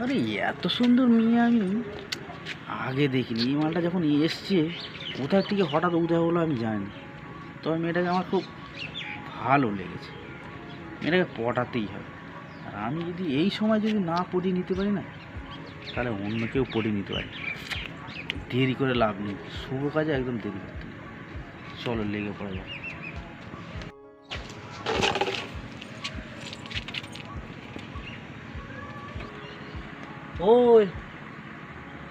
আরে, এত সুন্দর মেয়ে আমি আগে দেখিনি। এই মালটা যখন এসছে কোথা থেকে হঠাৎ উদয় হলো আমি জানি। তবে মেয়েটাকে আমার খুব ভালো লেগেছে। মেয়েটাকে পটাতেই হবে। আর আমি যদি এই সময় যদি না পটিয়ে নিতে পারি না, তাহলে অন্য কেউ পটিয়ে নিতে পারে দেরি করে লাভ নেই। শুভ কাজে একদম দেরি করতে চলো, লেগে পড়া যাক। ওই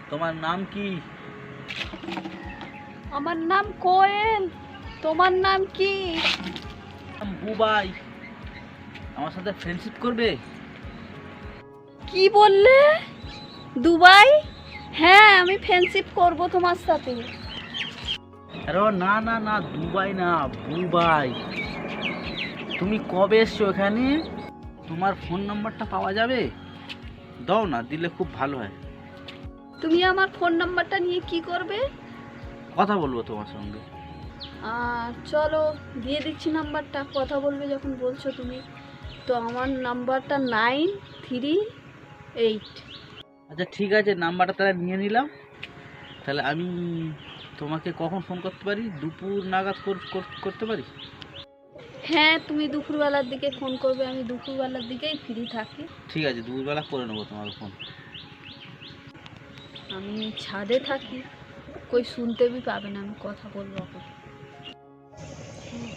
তোমার নাম কি? আমার নাম কোয়েল তোমার নাম কি? বুবাই। আমার সাথে ফ্রেন্ডশিপ করবে? কি বললে? দুবাই? হ্যাঁ আমি ফ্রেন্ডশিপ করব তোমার সাথে। আরে না না না দুবাই না বুবাই। তুমি কবে এসছো এখানে? তোমার ফোন নাম্বারটা পাওয়া যাবে? দাও না দিলে খুব ভালো হয়। তুমি আমার ফোন নাম্বারটা নিয়ে কি করবে? কথা বলব তোমার সঙ্গে। আর চলো দিয়ে দিচ্ছি নাম্বারটা কথা বলবে যখন বলছো তুমি। তো আমার নাম্বারটা নাইন থ্রি এইট। আচ্ছা ঠিক আছে নাম্বারটা তাহলে নিয়ে নিলাম। তাহলে আমি তোমাকে কখন ফোন করতে পারি? দুপুর নাগাদ কর- কর- করতে পারি? হ্যাঁ তুমি দুপুরবেলার দিকে ফোন করবে আমি দুপুরবেলার দিকেই ফ্রি থাকি। ঠিক আছে দুপুরবেলা করে নেব তোমার ফোন আমি ছাদে থাকি কই শুনতে বি পাবে না আমি কথা বলব এখন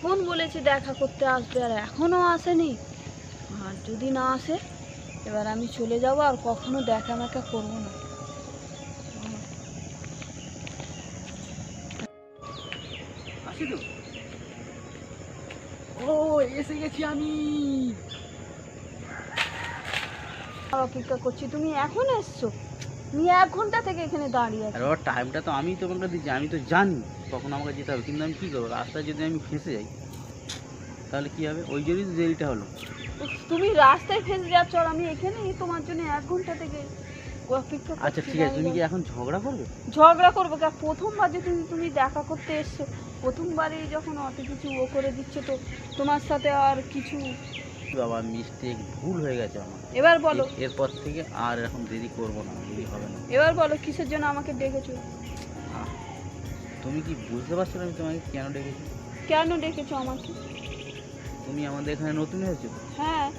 ফোন বলেছি দেখা করতে আসবে আর এখনও আসেনি। আর যদি না আসে এবার আমি চলে যাব আর কখনো দেখা মেকা করব না। আসি তো এসে গেছি আমি অপেক্ষা করছি। তুমি এখন এসছো? তুমি এক ঘণ্টা থেকে এখানে দাঁড়িয়ে আর আছো ওর টাইমটা তো আমি তোমাকে দিচ্ছি। আমি তো জানি কখন আমাকে যেতে হবে কিন্তু আমি কী করব? রাস্তায় যদি আমি ফেঁসে যাই তাহলে কী হবে? ওই জন্যই তো দেরিটা হলো। তুমি রাস্তায় ফেঁসে যাচ্ছ আর আমি এখানে তোমার জন্য এক ঘণ্টা থেকে আচ্ছা ঠিক আছে তুমি কি এখন ঝগড়া করবে? ঝগড়া করব। প্রথমবার যে তুমি দেখা করতে এসছো প্রথমবারই যখন অত কিছু ও করে দিচ্ছ তো তোমার সাথে আর কিছু বাবা মিস্টেক ভুল হয়ে গেছে আমার। এবার বলো। এরপর থেকে আর এখন দেরি করব না দেরি হবে না। এবার বলো কিসের জন্য আমাকে ডেকেছো? তুমি কি বুঝতে পারছ না আমি তোমাকে কেন ডেকেছি? কেন ডেকেছো আমাকে? তুমি আমাদের এখানে নতুন হয়েছো? হ্যাঁ।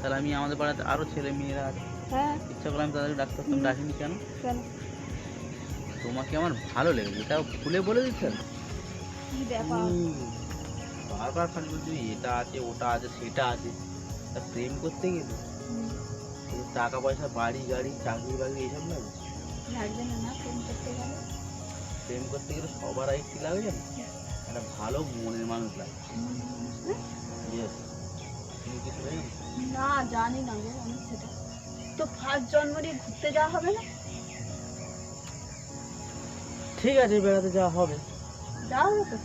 তাহলে আমি আমাদের পাড়াতে আরও ছেলে মেয়েরা আছে। হ্যাঁ। ইচ্ছা করলে আমি তাদেরকে ডাক্তার তুমি ডাকিনি কেন? কেন? তোমাকে আমার ভালো লেগেছে এটা খুলে বলে দিচ্ছেন? কি ব্যাপার? বারবার খালি বলছি এটা আছে ওটা আছে সেটা আছে। তা প্রেম করতে গেলে? টাকা পয়সা বাড়ি গাড়ি চাকরি বাকরি এইসব লাগে লাগবে না না ফোন করতে গেলে? প্রেম করতে গেলে সবার আগে কী লাগে জানো? একটা ভালো মনের মানুষ লাগে তুমি কিছু না জানি না গো আমি সেটা তো ফার্স্ট জন্মদিন ঘুরতে যাওয়া হবে না? ঠিক আছে বেড়াতে যাওয়া হবে। যাওয়া হবে তো?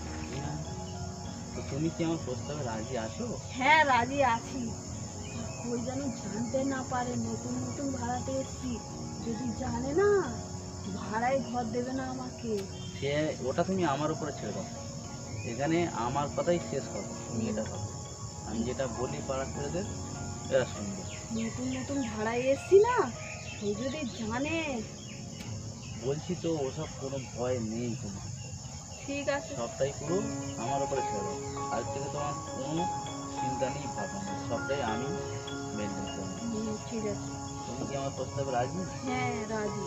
তো তুমি কি আমার প্রস্তাবে রাজি আছো? হ্যাঁ রাজি আছি। কই যেন জানতে না পারে নতুন নতুন ভাড়াতে এসছি। যদি জানে না ভাড়ায় ঘর দেবে না আমাকে। সে ওটা তুমি আমার উপরে ছেড়ে দাও। এখানে আমার কথাই শেষ কথা তুমি এটা ভাবো। আমি যেটা বলি পাড়ার ছেলেদের এরা শুনবে। নতুন নতুন ভাড়ায় এসছি না কেউ যদি জানে। বলছি তো ওসব কোনো ভয় নেই তোমার। ঠিক আছে। সবটাই পুরো আমার উপরে ছেড়ে আজ থেকে তোমার কোনো চিন্তা নেই ভাবনা নেই। সবটাই আমি মেনটেন করব। ঠিক আছে। তুমি কি আমার প্রস্তাবে রাজি? হ্যাঁ রাজি।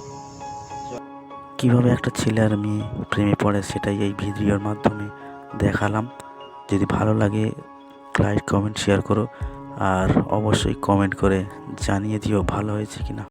কীভাবে একটা ছেলে আর মেয়ে প্রেমে পড়ে সেটাই এই ভিডিওর মাধ্যমে দেখালাম। যদি ভালো লাগে লাইক কমেন্ট শেয়ার করো। আর অবশ্যই কমেন্ট করে জানিয়ে দিও ভালো হয়েছে কিনা।